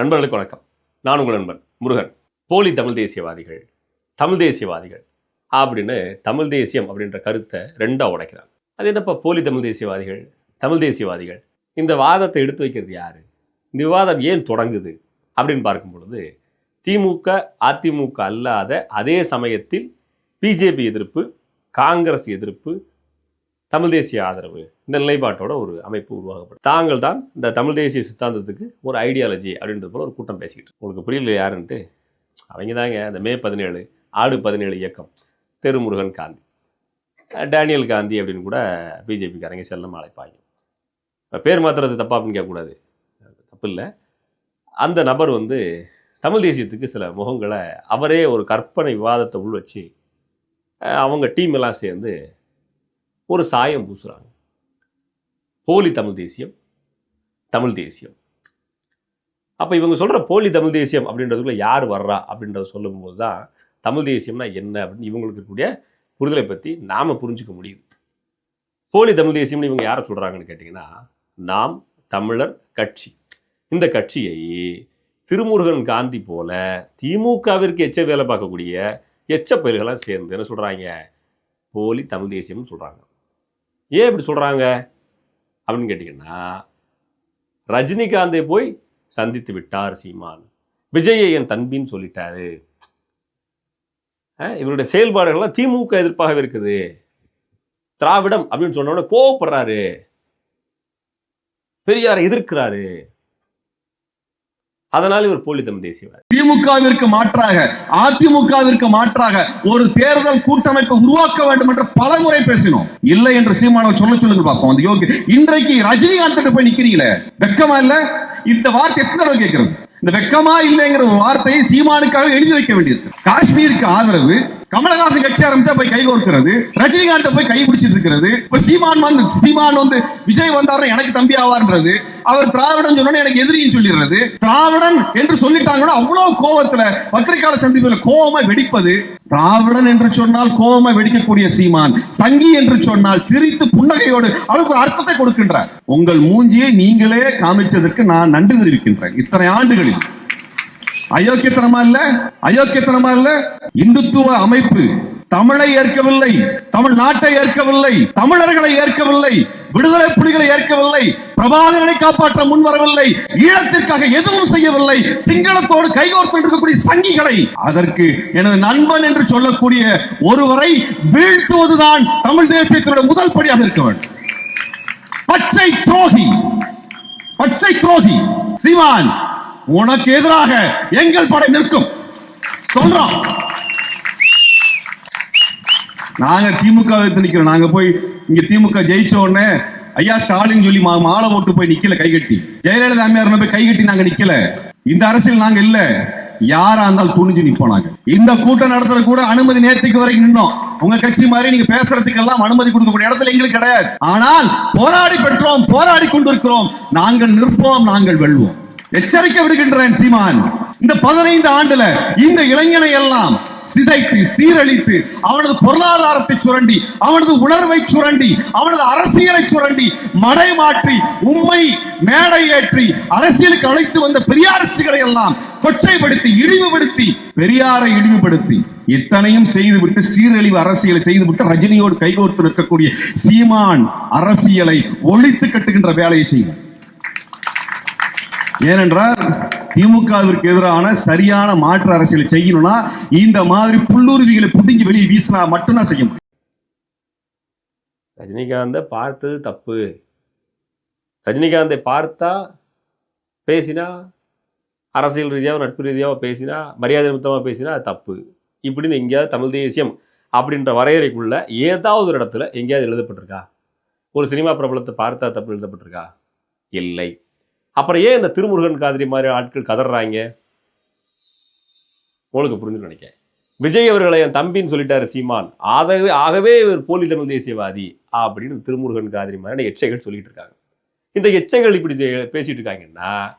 நண்பர்களுக்கு வணக்கம். நான் உங்கள் நண்பன் முருகன். போலி தமிழ் தேசியவாதிகள் தமிழ் தேசியவாதிகள் அப்படின்னு தமிழ் தேசியம் அப்படின்ற கருத்தை ரெண்டாக உடைக்கிறாங்க. அது என்னப்பா போலி தமிழ் தேசியவாதிகள் தமிழ் தேசியவாதிகள்? இந்த வாதத்தை எடுத்து வைக்கிறது யாரு? இந்த விவாதம் ஏன் தொடங்குது அப்படின்னு பார்க்கும் பொழுது திமுக அதிமுக அல்லாத அதே சமயத்தில் பிஜேபி எதிர்ப்பு காங்கிரஸ் எதிர்ப்பு தமிழ் தேசிய ஆதரவு இந்த நிலைப்பாட்டோட ஒரு அமைப்பு உருவாக்கப்படும் தாங்கள் தான் இந்த தமிழ் தேசிய சித்தாந்தத்துக்கு ஒரு ஐடியாலஜி அப்படின்றது போல ஒரு கூட்டம் பேசிக்கிட்டு உங்களுக்கு புரியல யாருன்ட்டு? அவங்க தாங்க இந்த மே பதினேழு ஆடு பதினேழு இயக்கம். தெருமுருகன் காந்தி. டேனியல் காந்தி அப்படின்னு கூட பிஜேபிக்காரங்க செல்லம் அழைப்பாங்க. இப்போ பேர் மாற்றுறது தப்பா அப்படின்னு கேட்கக்கூடாது. தப்பு இல்லை அந்த நபர் வந்து தமிழ் தேசியத்துக்கு சில முகங்களை அவரே ஒரு கற்பனை விவாதத்தை உள் வச்சு அவங்க டீம் எல்லாம் சேர்ந்து ஒரு சாயம் பூசுறாங்க. போலி தமிழ் தேசியம் தமிழ் தேசியம். அப்போ இவங்க சொல்கிற போலி தமிழ் தேசியம் அப்படின்றதுக்குள்ள யார் வர்றா அப்படின்றத சொல்லும்போது தான் தமிழ் தேசியம்னா என்ன அப்படின்னு இவங்களுக்கு இருக்கக்கூடிய புரிதலை பற்றி நாம் புரிஞ்சுக்க முடியுது. போலி தமிழ் தேசியம்னு இவங்க யாரை சொல்கிறாங்கன்னு கேட்டிங்கன்னா நாம் தமிழர் கட்சி. இந்த கட்சியை திருமுருகன் காந்தி போல திமுகவிற்கு எச்ச வேலை பார்க்கக்கூடிய எச்ச பயிர்களாக சேர்ந்து என்ன சொல்கிறாங்க போலி தமிழ் தேசியம்னு சொல்கிறாங்க ஏன் இப்படி சொல்கிறாங்க அப்படின்னு கேட்டிங்கன்னா ரஜினிகாந்தை போய் சந்தித்து விட்டார் சீமான். விஜயை என் தம்பின்னு சொல்லிட்டாரு இவருடைய செயல்பாடுகள்லாம் திமுக எதிர்ப்பாகவே இருக்குது. திராவிடம் அப்படின்னு சொன்ன கோவப்படுறாரு. பெரியாரை எதிர்க்கிறாரு. அதனால இவர் போலித்தம் தமிழ் தேசியவாதி. திமுகவிற்கு மாற்றாக அதிமுகவிற்கு மாற்றாக ஒரு தேர்தல் கூட்டமைப்பை உருவாக்க வேண்டும் என்று பலமுறை பேசினோம். இல்லை என்று சீமானவர் சொல்ல சொல்லுங்க பார்ப்போம். அந்த யோகி இன்றைக்கு ரஜினிகாந்த் போய் நிக்கிறீங்களே? வெக்கமா இல்ல? இந்த வார்த்தை எத்தனை தடவை கேட்கிறது? இந்த வெக்கமா இல்லைங்கிற ஒரு வார்த்தையை சீமானுக்காக எழுதி வைக்க வேண்டியிருக்கு. காஷ்மீருக்கு ஆதரவு கமலஹாசன் கட்சி ஆரம்பிச்சா போய் கை கோர்க்கிறது ரஜினிகாந்த போய் கை பிடிச்சிட்டு இருக்கிறது இப்ப சீமான் வந்து சீமான் வந்து விஜய் வந்தாரு எனக்கு தம்பி ஆவார்ன்றது அவர் திராவிடன் சொன்னோன்னு எனக்கு எதிரின்னு சொல்லிடுறது. திராவிடன் என்று சொல்லிட்டாங்கன்னா அவ்வளவு கோபத்துல பத்திரிகையாளர் சந்திப்பில் கோபமா வெடிப்பது திராவிடன் என்று சொன்னால் கோவமா வெடிக்கக்கூடிய சீமான் சங்கி என்று சொன்னால் சிரித்து புன்னகையோடு அதுக்கு அர்த்தத்தை கொடுக்கின்றார். உங்கள் மூஞ்சியை நீங்களே காமிச்சதற்கு நான் நன்றி தெரிவிக்கின்றேன். இத்தனை ஆண்டுகளில் அயோக்கியத்தனமா இல்ல? அயோக்கியத்தனமா இல்ல? இந்துத்துவ அமைப்பு. தமிழை ஏற்கவில்லை. தமிழ் நாட்டை ஏற்கவில்லை. தமிழர்களை ஏற்கவில்லை. விடுதலை புலிகளை ஏற்கவில்லை. பிரபாகரனை காப்பாற்ற முன் வரவில்லை. ஈழத்திற்காக எதுவும் செய்யவில்லை. சிங்களத்தோடு கைகோர்த்து இருக்கக்கூடிய சங்கிகளை. அதற்கு எனது நண்பன் என்று சொல்லக்கூடிய ஒருவரை வீழ்த்துவதுதான் தமிழ் தேசியத்தினுடைய முதல் படியாக இருக்க வேண்டும். பச்சை துரோகி. பச்சை துரோகி. சிவான் உனக்கு எதிராக எங்கள் படை நிற்கும். சொல்றோம். நாங்க திமுக நிக்கிறோம். நாங்க போய் இங்க திமுக ஜெயிச்ச உடனே ஐயா ஸ்டாலின் சொல்லி மா- மாலை போட்டு போய் நிக்கல கைகட்டி ஜெயலலிதா அம்மையார் போய் கைகட்டி நாங்க நிக்கல. இந்த அரசியல் நாங்க இல்ல. யாரா இருந்தாலும் துணிஞ்சு நிப்போம் நாங்க. இந்த கூட்டம் நடத்துறது கூட அனுமதி நேர்த்திக்கு வரைக்கும் நின்னோம். உங்க கட்சி மாதிரி நீங்க பேசுறதுக்கு எல்லாம் அனுமதி கொடுக்கக்கூடிய இடத்துல எங்களுக்கு கிடையாது. ஆனால் போராடி பெற்றோம் போராடி கொண்டிருக்கிறோம். நாங்கள் நிற்போம் நாங்கள் வெல்வோம். எச்சரிக்கை விடுகின்றேன் சீமான். இந்த பதினைந்து ஆண்டுல இந்த இளைஞனை எல்லாம் சிதைத்து சீரழித்து அவனது பொருளாதாரத்தை சுரண்டி அவனது உணர்வை சுரண்டி அவனது அரசியலை சுரண்டி மடை மாற்றி உண்மை மேடை ஏற்றி அரசியலுக்கு அழைத்து வந்த பெரியாரிஸ்டுகளை எல்லாம் கொச்சைப்படுத்தி இழிவுபடுத்தி பெரியாரை இழிவுபடுத்தி இத்தனையும் செய்துவிட்டு சீரழிவு அரசியலை செய்துவிட்டு ரஜினியோடு கைகோர்த்து இருக்கக்கூடிய சீமான் அரசியலை ஒழித்து கட்டுகின்ற வேலையை செய்யும் ஏனென்றால் திமுகவிற்கு எதிரான சரியான மாற்று அரசியலை செய்யணும்னா இந்த மாதிரி புல்லுருவிகளை புதுங்கி வெளியே வீசினா மட்டும்தான் செய்ய முடியும். ரஜினிகாந்தை பார்த்தது தப்பு. ரஜினிகாந்தை பார்த்தா பேசினா அரசியல் ரீதியாக நட்பு ரீதியாக பேசினா மரியாதை நிமித்தமாக பேசினா அது தப்பு. இப்படின்னு எங்கேயாவது தமிழ் தேசியம் அப்படின்ற வரையறைக்குள்ள ஏதாவது ஒரு இடத்துல எங்கேயாவது எழுதப்பட்டிருக்கா? ஒரு சினிமா பிரபலத்தை பார்த்தா தப்பு எழுதப்பட்டிருக்கா? இல்லை. அப்புறம் ஏன் இந்த திருமுருகன் காதிரி மாதிரி ஆட்கள் கதறாங்க? உங்களுக்கு புரிஞ்சு நினைக்கிறேன். விஜய் அவர்களை என் தம்பின்னு சொல்லிட்டாரு சீமான். ஆகவே ஆகவே இவர் போலி தமிழ் தேசியவாதி அப்படின்னு திருமுருகன் காதிரி மாதிரி எச்சைகள் சொல்லிட்டு இருக்காங்க. இந்த எச்சைகள் இப்படி பேசிட்டு இருக்காங்கன்னா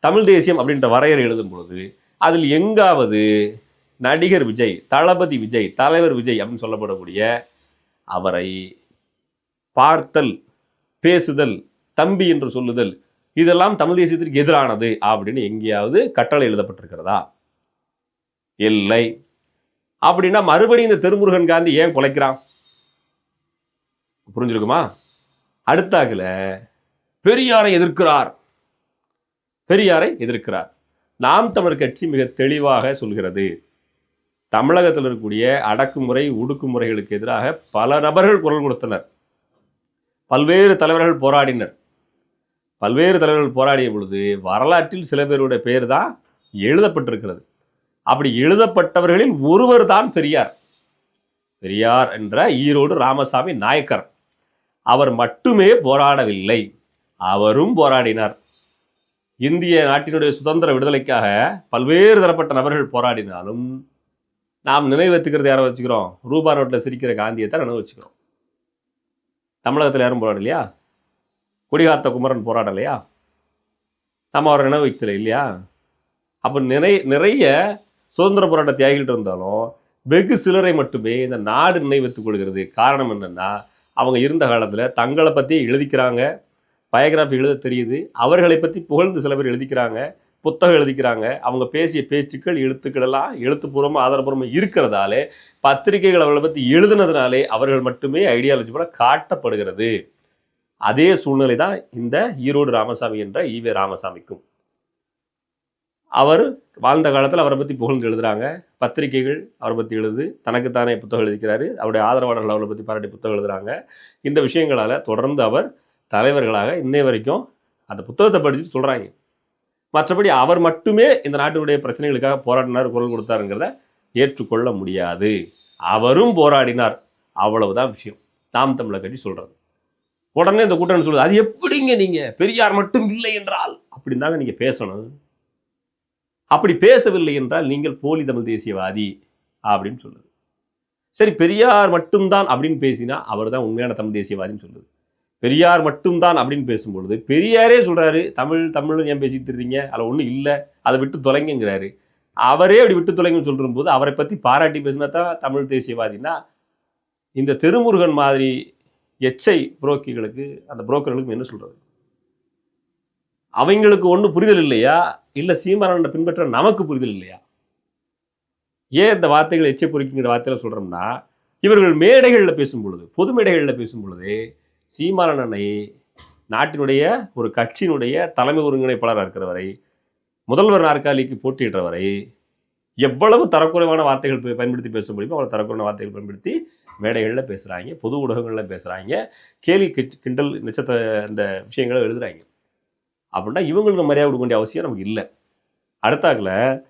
தமிழ் தேசியம் அப்படின்ற வரையறை எழுதும் பொழுது அதில் எங்காவது நடிகர் விஜய் தளபதி விஜய் தலைவர் விஜய் அப்படின்னு சொல்லப்படக்கூடிய அவரை பார்த்தல் பேசுதல் தம்பி என்று சொல்லுதல் இதெல்லாம் தமிழ் தேசியத்திற்கு எதிரானது அப்படின்னு எங்கேயாவது கட்டளை எழுதப்பட்டிருக்கிறதா? இல்லை. அப்படின்னா மறுபடியும் இந்த திருமுருகன் காந்தி ஏன் குலைக்கிறான் புரிஞ்சிருக்குமா? அடுத்தாகல பெரியாரை எதிர்க்கிறார். பெரியாரை எதிர்க்கிறார். நாம் தமிழர் கட்சி மிக தெளிவாக சொல்கிறது தமிழகத்தில் இருக்கக்கூடிய அடக்குமுறை ஒடுக்குமுறைகளுக்கு எதிராக பல நபர்கள் குரல் கொடுத்தனர். பல்வேறு தலைவர்கள் போராடினர். பல்வேறு தலைவர்கள் போராடிய பொழுது வரலாற்றில் சில பேருடைய பெயர் தான் எழுதப்பட்டிருக்கிறது. அப்படி எழுதப்பட்டவர்களில் ஒருவர் தான் பெரியார். பெரியார் என்ற ஈரோடு ராமசாமி நாயக்கர். அவர் மட்டுமே போராடவில்லை அவரும் போராடினார். இந்திய நாட்டினுடைய சுதந்திர விடுதலைக்காக பல்வேறு தரப்பட்ட நபர்கள் போராடினாலும் நாம் நினைவு வச்சுக்கிறது யாரை வச்சுக்கிறோம்? ரூபா நோட்டில் சிரிக்கிற காந்தியை தான் நினைவு வச்சுக்கிறோம். தமிழகத்தில் யாரும் போராடலையா? குடிகாத்த குமரன் போராடலையா? நம்ம அவரை நினைவு வைக்கல இல்லையா? அப்போ நிறைய நிறைய சுதந்திர போராட்ட தியாகிகள் இருந்தாலும் வெகு சிலரை மட்டுமே இந்த நாடு நினைவுத்துக் கொள்கிறது காரணம் என்னென்னா அவங்க இருந்த காலத்தில் தங்களை பற்றி எழுதிக்கிறாங்க. பயோகிராஃபி எழுத தெரியுது. அவர்களை பற்றி புகழ்ந்து சில பேர் எழுதிக்கிறாங்க. புத்தகம் எழுதிக்கிறாங்க. அவங்க பேசிய பேச்சுக்கள் எழுத்துக்கள் எல்லாம் எழுத்துப்பூர்வமாக ஆதாரபூர்வமாக இருக்கிறதாலே பத்திரிகைகள் அவர்களை பற்றி எழுதுனதுனாலே அவர்கள் மட்டுமே ஐடியாலஜி போல காட்டப்படுகிறது. அதே சூழ்நிலை தான் இந்த ஈரோடு ராமசாமி என்ற ஈவே ராமசாமிக்கும். அவர் வாழ்ந்த காலத்தில் அவரை பற்றி புகழ்ந்து எழுதுகிறாங்க பத்திரிகைகள் அவரை பற்றி எழுது தனக்குத்தானே புத்தகம் எழுதிக்கிறாரு. அவருடைய ஆதரவாளர்கள் அவரை பற்றி பாராட்டி புத்தகம் எழுதுகிறாங்க இந்த விஷயங்களால் தொடர்ந்து அவர் தலைவர்களாக இன்னை வரைக்கும் அந்த புத்தகத்தை படித்து சொல்கிறாங்க மற்றபடி அவர் மட்டுமே இந்த நாட்டினுடைய பிரச்சனைகளுக்காக போராடினார் குரல் கொடுத்தாருங்கிறத ஏற்றுக்கொள்ள முடியாது. அவரும் போராடினார். அவ்வளவுதான் விஷயம். நாம் தமிழை கட்டி சொல்கிறது உடனே இந்த கூட்டணி சொல்லுது அது எப்படிங்க நீங்கள் பெரியார் மட்டும் இல்லை என்றால்? அப்படின்னு தாங்க நீங்கள் பேசணும். அப்படி பேசவில்லை என்றால் நீங்கள் போலி தமிழ் தேசியவாதி அப்படின்னு சொல்லுது. சரி பெரியார் மட்டும்தான் அப்படின்னு பேசினா அவர் தான் உண்மையான தமிழ் தேசியவாதின்னு சொல்லுது. பெரியார் மட்டும்தான் அப்படின்னு பேசும்பொழுது பெரியாரே சொல்கிறாரு தமிழ் தமிழ்னு ஏன் பேசிட்டு இருக்கீங்க அதில் ஒன்றும் இல்லை அதை விட்டு தொலைங்கிறாரு அவரே அப்படி விட்டு தொலைங்கன்னு சொல்கிற போது அவரை பற்றி பாராட்டி பேசினா தான் தமிழ் தேசியவாதின்னா இந்த திருமுருகன் மாதிரி எச்ஐ புரோக்கிகளுக்கு அந்த புரோக்கர்களுக்கு என்ன சொல்கிறது அவங்களுக்கு ஒன்றும் புரிதல் இல்லையா? இல்லை சீமானனை பின்பற்ற நமக்கு புரிதல் இல்லையா? ஏன் இந்த வார்த்தைகள் எச்சை பொறுக்கிங்கிற வார்த்தையில் சொல்கிறோம்னா இவர்கள் மேடைகளில் பேசும் பொழுது பொது மேடைகளில் பேசும் பொழுது சீமானனை நாட்டினுடைய ஒரு கட்சியினுடைய தலைமை ஒருங்கிணைப்பாளராக இருக்கிறவரை முதல்வர் நாற்காலிக்கு போட்டியிடுறவரை எவ்வளவு தரக்குறைவான வார்த்தைகள் பயன்படுத்தி பேச முடியுமோ அவ்வளோ தரக்குறைவான வார்த்தைகள் பயன்படுத்தி மேடைகளில் பேசுகிறாங்க பொது ஊடகங்களில் பேசுகிறாங்க கேலி கிச்- கிண்டல் நிச்சத்த அந்த விஷயங்களை எழுதுகிறாங்க அப்படின்னா இவங்களுக்கு மரியாதை கொடுக்க வேண்டிய அவசியம் நமக்கு இல்லை. அடுத்தாக்கில்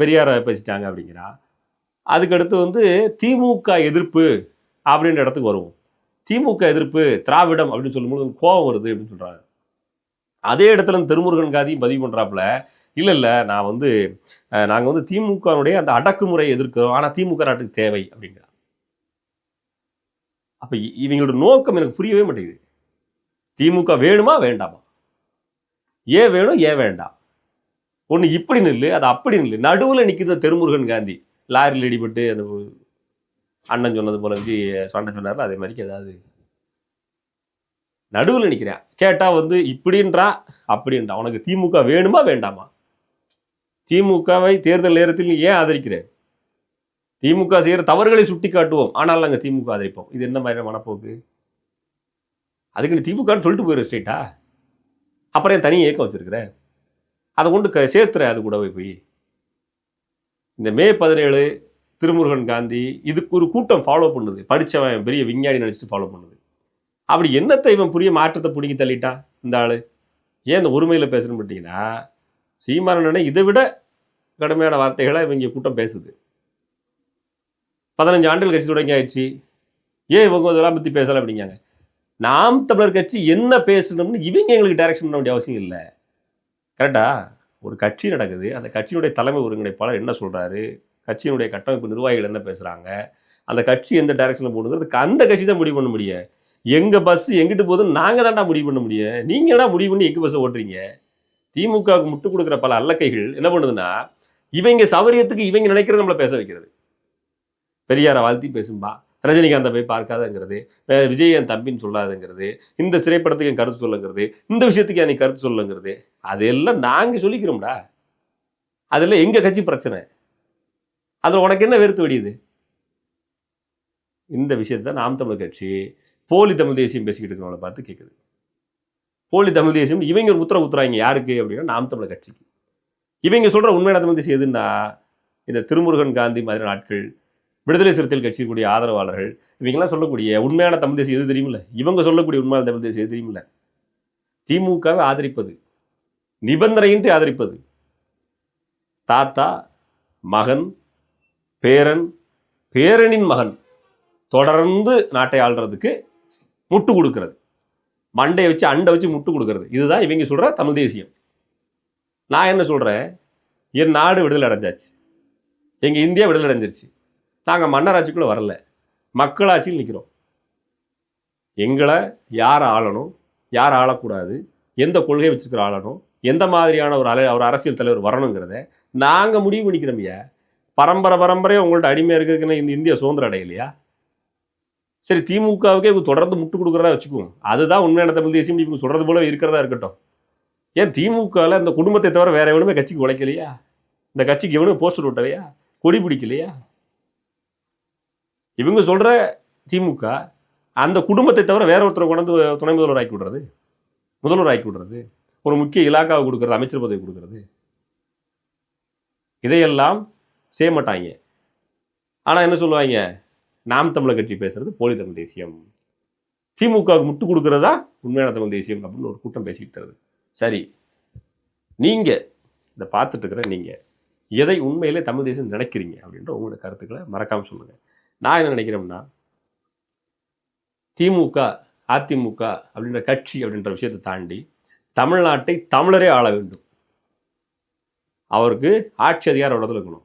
பெரியாரை பேசிட்டாங்க அப்படிங்கிறா. அதுக்கடுத்து வந்து திமுக எதிர்ப்பு அப்படின்ற இடத்துக்கு வருவோம். திமுக எதிர்ப்பு திராவிடம் அப்படின்னு சொல்லும்போது கோபம் வருது அப்படின்னு சொல்கிறாங்க அதே இடத்துல இந்த திருமுருகன் காதியும் பதிவு பண்ணுறாப்புல இல்லை இல்லை நான் வந்து நாங்கள் வந்து திமுகனுடைய அந்த அடக்குமுறை எதிர்க்கிறோம். ஆனால் திமுக நாட்டுக்கு தேவை அப்படிங்கிறா. அப்போ இவங்களோட நோக்கம் எனக்கு புரியவே மாட்டேங்குது. திமுக வேணுமா? வேண்டாமா? ஏன் வேணும்? ஏன் வேண்டாம் ஒன்று இப்படி நில்லு அது அப்படி நில்லு. நடுவில் நிற்கிது தெருமுருகன் காந்தி லாரியில் இடிபட்டு அந்த அண்ணன் சொன்னது போல விஜய் சொன்ன சொன்னார்ல அதே மாதிரி ஏதாவது. நடுவில் நிற்கிறேன் கேட்டால் வந்து இப்படின்றா? அப்படின்றா. உனக்கு திமுக வேணுமா? வேண்டாமா? திமுகவை தேர்தல் நேரத்தில் ஏன் ஆதரிக்கிறேன் திமுக செய்கிற தவறுகளை சுட்டி காட்டுவோம் ஆனால் நாங்கள் திமுக ஆதரிப்போம். இது என்ன மாதிரி மனப்போக்கு? அதுக்கு நீ திமுகன்னு சொல்லிட்டு போயிரு ஸ்ட்ரெயிட்டா அப்புறம் ஏன் தனி இயக்கம் வச்சிருக்கிற? அதை கொண்டு க சேர்த்துற அது கூடவே போய். இந்த மே பதினேழு திருமுருகன் காந்தி இதுக்கு ஒரு கூட்டம் ஃபாலோ பண்ணுது. படித்தவன் பெரிய விஞ்ஞானி நினச்சிட்டு ஃபாலோ பண்ணுது. அப்படி என்னத்தை இவன் புரிய மாற்றத்தை பிடிங்கி தள்ளிட்டா இந்த ஆள்? ஏன் இந்த ஒருமையில் பேசுகிறேன்னு பார்த்தீங்கன்னா சீமானனை இதை விட கடுமையான வார்த்தைகளை இவங்க கூட்டம் பேசுது. பதினஞ்சு ஆண்டுகள் கட்சி தொடங்கி ஆயிடுச்சு. ஏன் இவங்க இதெல்லாம் பற்றி பேசலை அப்படிங்காங்க நாம் தமிழர் கட்சி என்ன பேசணும்னு இவங்க எங்களுக்கு டைரக்ஷன் பண்ண வேண்டிய அவசியம் இல்லை. கரெக்டா ஒரு கட்சி நடக்குது. அந்த கட்சியினுடைய தலைமை ஒருங்கிணைப்பாளர் என்ன சொல்கிறாரு கட்சியினுடைய கட்டமைப்பு நிர்வாகிகள் என்ன பேசுகிறாங்க அந்த கட்சி எந்த டைரக்ஷனில் போகணுங்கிறது அந்த கட்சி தான் முடிவு பண்ண முடியும். எங்கள் பஸ் எங்கிட்டு போகுதுன்னு நாங்கள் தான்டா முடிவு பண்ண முடியும். நீங்கள் என்ன முடிவு பண்ணி எங்கள் பஸ்ஸை ஓட்டுறீங்க? திமுகவுக்கு முட்டு கொடுக்குற பல அல்லக்கைகள் என்ன பண்ணுதுன்னா இவங்க சௌகரியத்துக்கு இவங்க நினைக்கிறது நம்மளை பேச வைக்கிறது. பெரியாரை வாழ்த்தி பேசும்பா. ரஜினிகாந்தை போய் பார்க்காதங்கிறது விஜய் என் தம்பின்னு சொல்லாதுங்கிறது இந்த திரைப்படத்துக்கு என் கருத்து சொல்லுங்கிறது இந்த விஷயத்துக்கு எனக்கு கருத்து சொல்லுங்கிறது அதெல்லாம் நாங்கள் சொல்லிக்கிறோம்டா. அதில் எங்கள் கட்சி பிரச்சனை? அதில் உனக்கு என்ன வெறுத்து வெடியுது? இந்த விஷயத்தை நாம் தமிழ் கட்சி போலி தமிழ் தேசியம் பேசிக்கிட்டு இருக்கிறவங்கள பார்த்து கேட்குது போலி தமிழ் தேசியம் இவங்க ஒரு உத்தரவு உத்துறாங்க யாருக்கு அப்படின்னா நாம் தமிழ் கட்சிக்கு. இவங்க சொல்கிற உண்மையான தமிழ் தேசியம் எதுன்னா இந்த திருமுருகன் காந்தி மாதிரியான ஆட்கள் விடுதலை சிறுத்தைகள் கட்சியினுடைய ஆதரவாளர்கள் இவங்கெல்லாம் சொல்லக்கூடிய உண்மையான தமிழ் தேசியம் எது தெரியுமில்ல? இவங்க சொல்லக்கூடிய உண்மையான தமிழ் தேசியம் எது தெரியுமில்ல? திமுகவை ஆதரிப்பது நிபந்தனையின்றி ஆதரிப்பது தாத்தா மகன் பேரன் பேரனின் மகன் தொடர்ந்து நாட்டை ஆள்றதுக்கு முட்டு கொடுக்கறது. மண்டையை வச்சு அண்டை வச்சு முட்டு கொடுக்கறது. இதுதான் இவங்க சொல்ற தமிழ் தேசியம். நான் என்ன சொல்றேன்? என் நாடு விடுதலை அடைஞ்சாச்சு. எங்கள் இந்தியா விடுதலை அடைஞ்சிருச்சு. நாங்கள் மன்னராட்சிக்குள்ளே வரல. மக்களாட்சியில் நிற்கிறோம் எங்களை யார் ஆளணும்? யார் ஆளக்கூடாது? எந்த கொள்கை வச்சுருக்கிற ஆளணும்? எந்த மாதிரியான ஒரு அலை ஒரு அரசியல் தலைவர் வரணுங்கிறத நாங்கள் முடிவு பண்ணிக்கிறோம்யா பரம்பரை பரம்பரையாக உங்கள்ட்ட அடிமையாக இருக்கிறதுக்குன்னு இந்த இந்தியா சுதந்திரம் அடையலையா? சரி திமுகவுக்கே இவங்க தொடர்ந்து முட்டு கொடுக்குறதா வச்சுக்குவோம். அதுதான் உண்மையான தமிழ் தேசியம் இவங்க சொல்றது போல இருக்கிறதா இருக்கட்டும். ஏன் திமுகவில் இந்த குடும்பத்தை தவிர வேறு எவனுமே கட்சிக்கு உழைக்கலையா? இந்த கட்சிக்கு எவனும் போஸ்டர் விட்டலையா கொடி பிடிக்கலையா? இவங்க சொல்கிற திமுக அந்த குடும்பத்தை தவிர வேற ஒருத்தரை கொண்டு வந்து துணை முதல்வர் ஆக்கி விடுறது? முதல்வர் ஆக்கி விடுறது? ஒரு முக்கிய இலாக்காவை கொடுக்கறது அமைச்சர் பதவி கொடுக்கறது? இதையெல்லாம் செய்ய மாட்டாங்க. ஆனால் என்ன சொல்லுவாங்க? நாம் தமிழர் கட்சி பேசுறது போலி தமிழ் தேசியம். திமுகவுக்கு முட்டு கொடுக்குறதா உண்மையான தமிழ் தேசியம் அப்படின்னு ஒரு கூட்டம் பேசிக்கிட்டு தருது சரி நீங்கள் இதை பார்த்துட்டு இருக்கிற நீங்கள் எதை உண்மையிலே தமிழ் தேசியம் நினைக்கிறீங்க அப்படின்ற உங்களோட கருத்துக்களை மறக்காமல் சொல்லுங்கள் நான் என்ன நினைக்கிறோம்னா திமுக அதிமுக அப்படின்ற கட்சி அப்படின்ற விஷயத்தை தாண்டி தமிழ்நாட்டை தமிழரே ஆள வேண்டும். அவருக்கு ஆட்சி அதிகாரம் இடத்துல இருக்கணும்.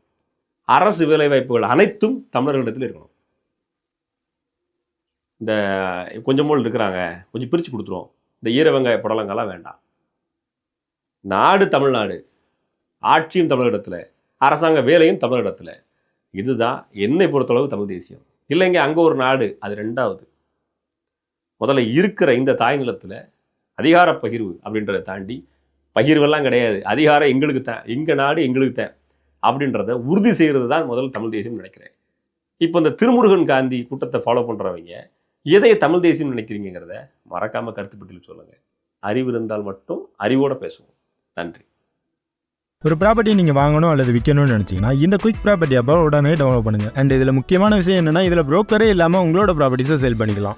அரசு வேலைவாய்ப்புகள் அனைத்தும் தமிழர்களிடத்தில் இருக்கணும். இந்த கொஞ்சம் போல் இருக்கிறாங்க கொஞ்சம் பிரித்து கொடுத்துருவோம். இந்த ஈர வெங்காய புடலங்கெல்லாம் வேண்டாம். நாடு தமிழ்நாடு. ஆட்சியும் தமிழகத்தில் அரசாங்க வேலையும் தமிழகத்தில் இதுதான் என்னை பொறுத்தளவு தமிழ் தேசியம். இல்லைங்க அங்கே ஒரு நாடு அது ரெண்டாவது. முதல்ல இருக்கிற இந்த தாய் நிலத்தில் அதிகார பகிர்வு அப்படின்றத தாண்டி பகிர்வெல்லாம் கிடையாது. அதிகாரம் எங்களுக்கு தான் எங்கள் நாடு எங்களுக்கு தான் அப்படின்றத உறுதி செய்கிறது தான் முதல்ல தமிழ் தேசியம் நினைக்கிறேன். இப்போ இந்த திருமுருகன் காந்தி கூட்டத்தை ஃபாலோ பண்ணுறவங்க எதை தமிழ் தேசியம் நினைக்கிறீங்கிறத மறக்காமல் கருத்து பட்டியல் சொல்லுங்க. அறிவு இருந்தால் மட்டும் அறிவோட பேசுவோம். நன்றி. ஒரு ப்ராப்பர்ட்டி நீங்கள் வாங்கணும் அல்லது விற்கணும்னு நினச்சிங்கன்னா இந்த குயிக் ப்ராப்பர்ட்டி அப்போ உடனே டவுன்லோட் பண்ணுங்கள் அண்ட் இதில் முக்கியமான விஷயம் என்னன்னா இதில் ப்ரோக்கரே இல்லாமல் உங்களோட ப்ராப்பர்ட்டிஸை சேல் பண்ணிக்கலாம்.